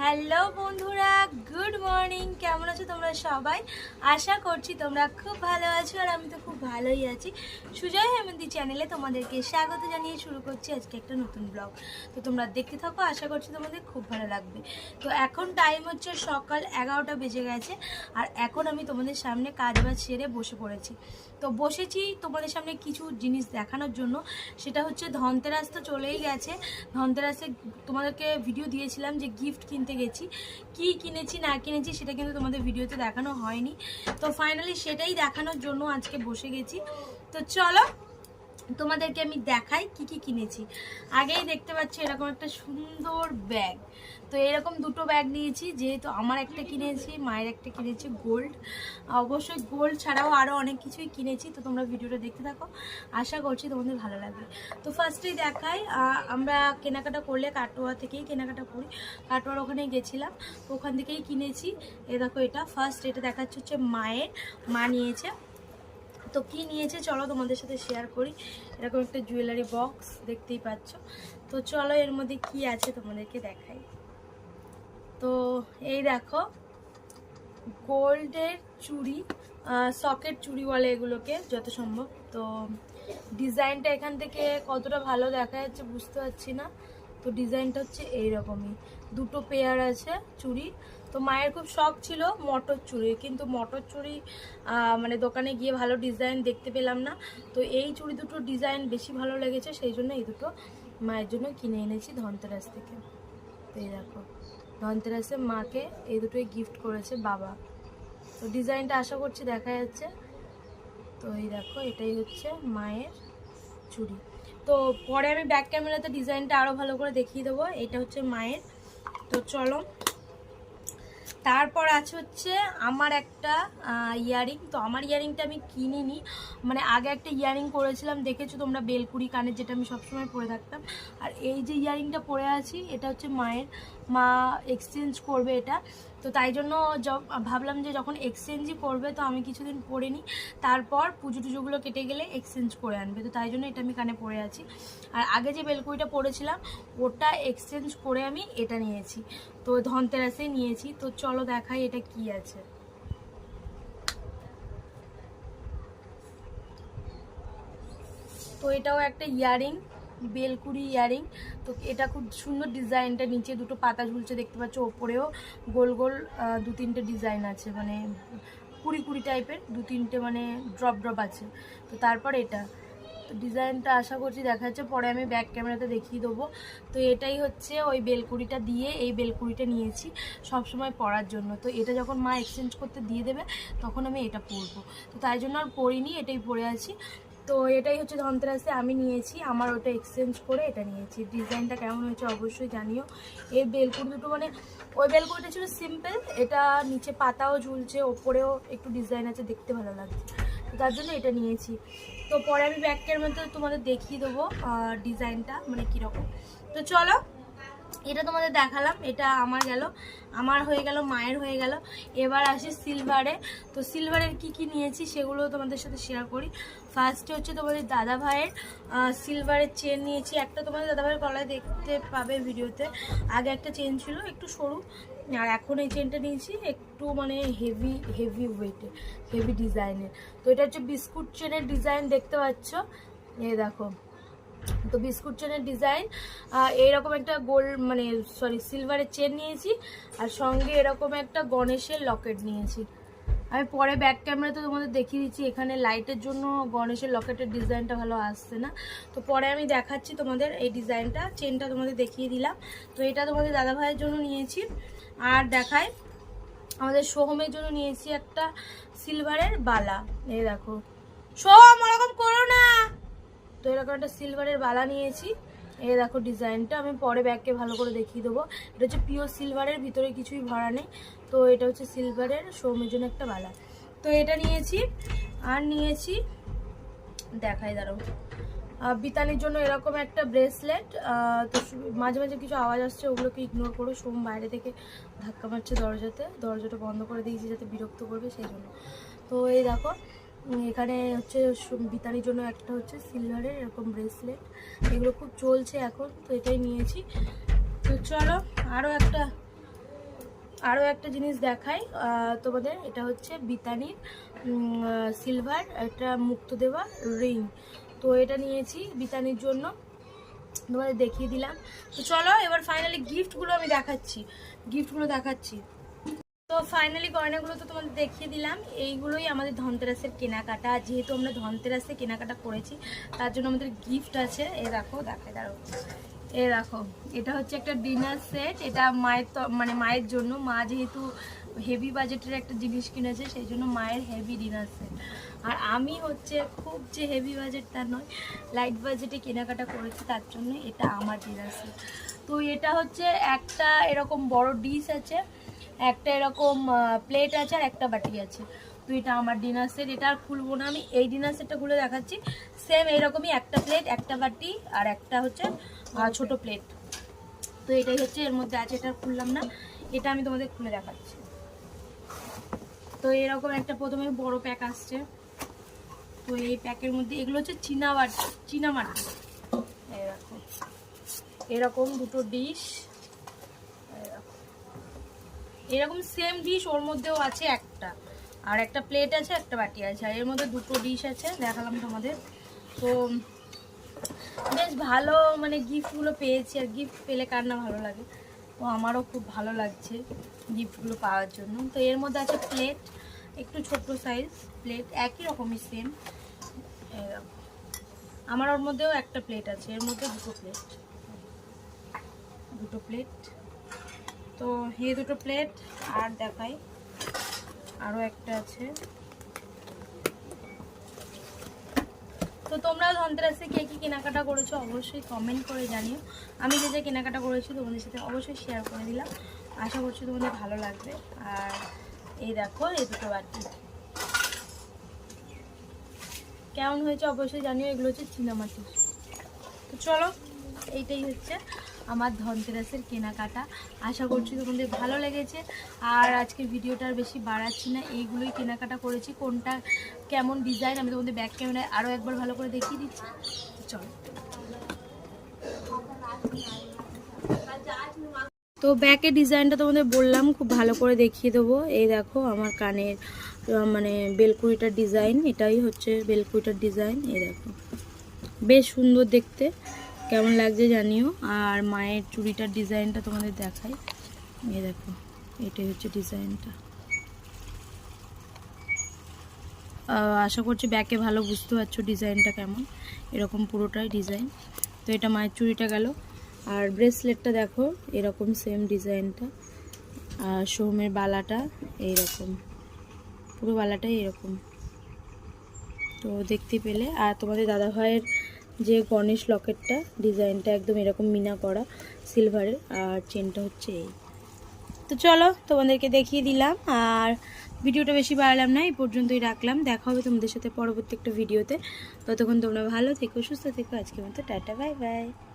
Hello বন্ধুরা, good morning. কেমন আছো তোমরা সবাই? আশা করছি তোমরা খুব ভালো আছো আর আমি তো খুব ভালোই আছি। সুজয় হেমন্তি চ্যানেলে তোমাদেরকে স্বাগত জানিয়ে শুরু করছি আজকে একটা নতুন ব্লগ তো তোমরা দেখতে থাকো, আশা করছি তোমাদের খুব ভালো লাগবে। তো এখন টাইম হচ্ছে সকাল এগারোটা বেজে গেছে আর এখন আমি তোমাদের সামনে কাজ বাজ সেরে বসে পড়েছি। তো বসেছি তোমাদের সামনে কিছু জিনিস দেখানোর জন্য। সেটা হচ্ছে ধনতেরাস তো চলেই গেছে। ধনতেরাসে তোমাদেরকে ভিডিও দিয়েছিলাম যে গিফট কিনতে গেছি। কি কিনেছি, না কিনেছি সেটা কিন্তু তোমাদের ভিডিওতে দেখানো হয়নি। তো ফাইনালি সেটাই দেখানোর জন্য আজকে বসে গেছি। তো চলো তোমাদেরকে আমি দেখাই কি কি কিনেছি। আগেই দেখতে পাচ্ছি এরকম একটা সুন্দর ব্যাগ তো এরকম দুটো ব্যাগ নিয়েছি, যেহেতু আমার একটা কিনেছি, মায়ের একটা কিনেছি গোল্ড অবশ্যই গোল্ড ছাড়াও আরও অনেক কিছুই কিনেছি, তো তোমরা ভিডিওটা দেখতে থাকো। আশা করছি তোমাদের ভালো লাগবে। তো ফার্স্টেই দেখাই আমরা কেনাকাটা করলে কাটোয়া থেকেই কেনাকাটা করি। কাটোয়ার ওখানে গেছিলাম ওখান থেকেই কিনেছি। এ দেখো এটা ফার্স্ট এটা দেখাচ্ছে হচ্ছে মায়ের, মা নিয়েছে। তো কি নিয়েছে? চলো তোমাদের সাথে শেয়ার করি। এরকম একটা জুয়েলারি বক্স দেখতেই পাচ্ছ। তো চলো এর মধ্যে কি আছে তোমাদেরকে দেখাই। তো এই দেখো, গোল্ডের চুড়ি সকেট চুড়ি বলে এগুলোকে যত সম্ভব। তো ডিজাইনটা এখান থেকে কতটা ভালো দেখা যাচ্ছে বুঝতে পারছি না। তো ডিজাইনটা হচ্ছে এইরকমই। দুটো পেয়ার আছে চুড়ি। তো মায়ের খুব শখ ছিল মটর চুড়ি কিন্তু মটর চুড়ি মানে দোকানে গিয়ে ভালো ডিজাইন দেখতে পেলাম না। তো এই চুড়ি দুটো ডিজাইন বেশি ভালো লেগেছে, সেই জন্য এই দুটো মায়ের জন্য কিনে এনেছি ধনতেরাস থেকে। তো এই দেখো ধনতেরাসে মাকে এই দুটোই গিফট করেছে বাবা। তো ডিজাইনটা আশা করছি দেখা যাচ্ছে। তো এই দেখো, এটাই হচ্ছে মায়ের চুড়ি। তো পরে আমি ব্যাক ক্যামেরাতে ডিজাইনটা আরও ভালো করে দেখিয়ে দেবো। এটা হচ্ছে মায়ের। তো চলো তারপর আছে হচ্ছে আমার একটা ইয়ারিং তো আমার ইয়ারিংটা আমি কিনিনি। মানে আগে একটা ইয়ারিং করেছিলাম দেখেছ তোমরা বেলকুড়ি কানের, যেটা আমি সবসময় পরে থাকতাম। আর এই যে ইয়ারিংটা পরে আছি, এটা হচ্ছে মায়ের। মা এক্সচেঞ্জ করবে এটা। তো তাই জন্য ভাবলাম যে যখন এক্সচেঞ্জই করবে তো আমি কিছুদিন পরে নিই তারপর পুজো টুজোগুলো কেটে গেলে এক্সচেঞ্জ করে আনবে। তো তাই জন্য এটা আমি কানে পরে আছি। আর আগে যে বেলকুড়িটা পরেছিলাম ওটা এক্সচেঞ্জ করে আমি এটা নিয়েছি। তো ধনতেরাসে নিয়েছি। তো চলো দেখাই এটা কি আছে। তো এটাও একটা ইয়ারিং। বেলকুড়ি ইয়ারিং। তো এটা খুব সুন্দর ডিজাইনটা, নিচে দুটো পাতা ঝুলছে, দেখতে পাচ্ছ, ওপরেও গোল গোল দু তিনটে ডিজাইন আছে মানে কুড়ি কুড়ি টাইপের, দু তিনটে মানে ড্রপ ড্রপ আছে। তো তারপর এটা। তো ডিজাইনটা আশা করছি দেখা যাচ্ছে পরে আমি ব্যাক ক্যামেরাতে দেখিয়ে দেবো। তো এটাই হচ্ছে ওই বেলকুড়িটা দিয়ে, এই বেলকুড়িটা নিয়েছি সব সময় পরার জন্য। তো এটা যখন মা এক্সচেঞ্জ করতে দিয়ে দেবে, তখন আমি এটা পরবো। তো তাই জন্য আর পরিনি, এটাই পরে আছি। তো এটাই হচ্ছে ধনতেরাসে আমি নিয়েছি, আমার ওটা এক্সচেঞ্জ করে এটা নিয়েছি। ডিজাইনটা কেমন হয়েছে অবশ্যই জানিও। এই বেলকুট দুটো মানে ওই বেলকুটটা ছিল সিম্পল এটা নিচে পাতাও ঝুলছে, ওপরেও একটু ডিজাইন আছে, দেখতে ভালো লাগছে। তার জন্য এটা নিয়েছি। তো পরে আমি ব্যাগটার মধ্যে তোমাদের দেখিয়ে দেবো ডিজাইনটা মানে কীরকম। তো চলো এটা তোমাদের দেখালাম, এটা আমার গেল, আমার হয়ে গেল, মায়ের হয়ে গেল। এবার আসি সিলভারে তো সিলভারের কি কি নিয়েছি সেগুলো তোমাদের সাথে শেয়ার করি। ফার্স্টে হচ্ছে তোমাদের দাদা ভাইয়ের সিলভারের চেন নিয়েছি। একটা তোমাদের দাদা ভাইয়ের গলায় দেখতে পাবে ভিডিওতে। আগে একটা চেন ছিল, একটু সরু, আর এখন এই চেনটা নিয়েছি একটু মানে হেভি হেভি ওয়েটে হেভি ডিজাইনের তো এটা হচ্ছে বিস্কুট চেনের ডিজাইন দেখতে পাচ্ছ। এই দেখো। তো বিস্কুট চেনের ডিজাইন এইরকম একটা গোল্ড মানে সরি সিলভারের চেন নিয়েছি, আর সঙ্গে এরকম একটা গণেশের লকেট নিয়েছি। আমি পরে ব্যাক ক্যামেরাতে তোমাদের দেখিয়ে দিচ্ছি, এখানে লাইটের জন্য গণেশের লকেটের ডিজাইনটা ভালো আসছে না। তো পরে আমি দেখাচ্ছি তোমাদের এই ডিজাইনটা চেনটা তোমাদের দেখিয়ে দিলাম। তো এটা তোমাদের দাদা ভাইয়ের জন্য নিয়েছি। আর দেখায় আমাদের সোহমের জন্য নিয়েছি একটা সিলভারের বালা। এই দেখো। সোহম, ওরকম করো না! তো এরকম একটা সিলভারের বালা নিয়েছি। এ দেখো ডিজাইনটা আমি পরে ব্যাগকে ভালো করে দেখিয়ে দেবো। এটা হচ্ছে পিওর সিলভারের ভিতরে কিছুই ভরা নেই। তো এটা হচ্ছে সিলভারের সৌমের জন্য একটা বালা। তো এটা নিয়েছি আর নিয়েছি দেখাই আহ, বিতানির জন্য এরকম একটা ব্রেসলেট তো মাঝে মাঝে কিছু আওয়াজ আসছে ওগুলোকে ইগনোর করো। সোম বাইরে থেকে ধাক্কা মারছে দরজাতে। দরজাটা বন্ধ করে দিয়েছি যাতে বিরক্ত করবে সেই জন্য। তো এই দেখো এখানে হচ্ছে বিতানির জন্য একটা হচ্ছে সিলভারের এরকম ব্রেসলেট এগুলো খুব চলছে এখন, তো এটাই নিয়েছি। তো চলো আরও একটা আরও একটা জিনিস দেখাই। তোমাদের, এটা হচ্ছে বিতানির সিলভার একটা মুক্ত দেওয়া রিং তো এটা নিয়েছি বিতানির জন্য। তোমাদের দেখিয়ে দিলাম। তো চলো, এবার ফাইনালি গিফটগুলো আমি দেখাচ্ছি। গিফটগুলো দেখাচ্ছি। তো ফাইনালি গয়নাগুলো তো তোমাদের দেখিয়ে দিলাম। এইগুলোই আমাদের ধনতেরাসের কেনাকাটা। যেহেতু আমরা ধনতেরাসে কেনাকাটা করেছি, তার জন্য আমাদের গিফট আছে। এ দেখো, দেখাই দাঁড়ো এ দেখো, এটা হচ্ছে একটা ডিনার সেট এটা মায়ের মানে মায়ের জন্য। মা যেহেতু হেভি বাজেটের একটা জিনিস কিনেছে, সেই জন্য মায়ের হেভি ডিনার সেট আর আমি হচ্ছে খুব যে হেভি বাজেট তা নয় লাইট বাজেটে কেনাকাটা করেছি, তার জন্য এটা আমার ডিনার সেট তো এটা হচ্ছে একটা এরকম বড় ডিশ আছে। একটা এরকম প্লেট আছে আর একটা বাটি আছে। তো এটা আমার ডিনার সেট এটা আর খুলবো না আমি। এই ডিনার সেটটা খুলে দেখাচ্ছি। সেম এইরকমই একটা প্লেট একটা বাটি আর একটা হচ্ছে আহ, ছোট প্লেট তো এটাই হচ্ছে এর মধ্যে আছে এটা আর খুললাম না। এটা আমি তোমাদের খুলে দেখাচ্ছি। তো এরকম একটা প্রথমে বড় প্যাক আসছে। তো এই প্যাকের মধ্যে এগুলো হচ্ছে চীনা বাটি চীনা মাটি। এরকম এরকম দুটো ডিশ এরকম সেম ডিশ ওর মধ্যেও আছে একটা। আর একটা প্লেট আছে, একটা বাটি আছে। আর এর মধ্যে দুটো ডিশ আছে, দেখালাম তোমাদের। তো, বেশ ভালো মানে গিফটগুলো পেয়েছি। আর গিফট পেলে কার না ভালো লাগে? তো আমারও খুব ভালো লাগছে গিফটগুলো পাওয়ার জন্য। তো এর মধ্যে আছে প্লেট একটু ছোট্ট সাইজ প্লেট একই রকমই সেম আমার ওর মধ্যেও একটা প্লেট আছে। এর মধ্যে দুটো প্লেট দুটো প্লেট তো এই দুটো প্লেট আর দেখাই। আরও একটা আছে। তো তোমরা ধনতেরাসে কে কী কেনাকাটা করেছ অবশ্যই কমেন্ট করে জানিও। আমি যে যে কেনাকাটা করেছি তোমাদের সাথে অবশ্যই শেয়ার করে দিলাম। আশা করছি তোমাদের ভালো লাগবে। আর এই দেখো, এই দুটো বাটি। কেমন হয়েছে অবশ্যই জানিও, এগুলো হচ্ছে চীনামাটি তো চলো এইটাই হচ্ছে আমার ধনতেরাসের কেনাকাটা। আশা করছি তোমাদের ভালো লেগেছে। আর আজকে ভিডিওটা আর বেশি বাড়াচ্ছি না। এইগুলোই কেনাকাটা করেছি। কোনটা কেমন ডিজাইন আমি তোমাদের ব্যাক ক্যামেরায় আরও একবার ভালো করে দেখিয়ে দিচ্ছি। চলো। তো ব্যাকের ডিজাইনটা তোমাদের বললাম, খুব ভালো করে দেখিয়ে দেবো। এই দেখো আমার কানের মানে বেলকুড়িটার ডিজাইন এটাই হচ্ছে বেলকুড়িটার ডিজাইন এই দেখো। বেশ সুন্দর দেখতে। কেমন লাগছে জানিও। আর মায়ের চুড়িটার ডিজাইনটা তোমাদের দেখাই। এই দেখো, এটাই হচ্ছে ডিজাইনটা। আশা করছি ব্যাকে ভালো বুঝতে পারছ ডিজাইনটা কেমন। এরকম পুরোটাই ডিজাইন। তো এটা মায়ের চুড়িটা গেল। আর ব্রেসলেটটা দেখো, এরকম সেম ডিজাইনটা। আর সোহমের বালাটা এইরকম। পুরো বালাটাই এরকম। তো দেখতে পেলে। আর তোমাদের দাদা ভাইয়ের যে গণেশ লকেটটা ডিজাইনটা একদম এরকম মিনা করা সিলভারের আর চেনটা হচ্ছে এই। তো চলো, তোমাদেরকে দেখিয়ে দিলাম, আর ভিডিওটা বেশি বাড়ালাম না, এই পর্যন্তই রাখলাম। দেখা হবে তোমাদের সাথে পরবর্তী একটা ভিডিওতে। ততক্ষণ তোমরা ভালো থেকো, সুস্থ থেকো। আজকে মতো টাটা বাই বাই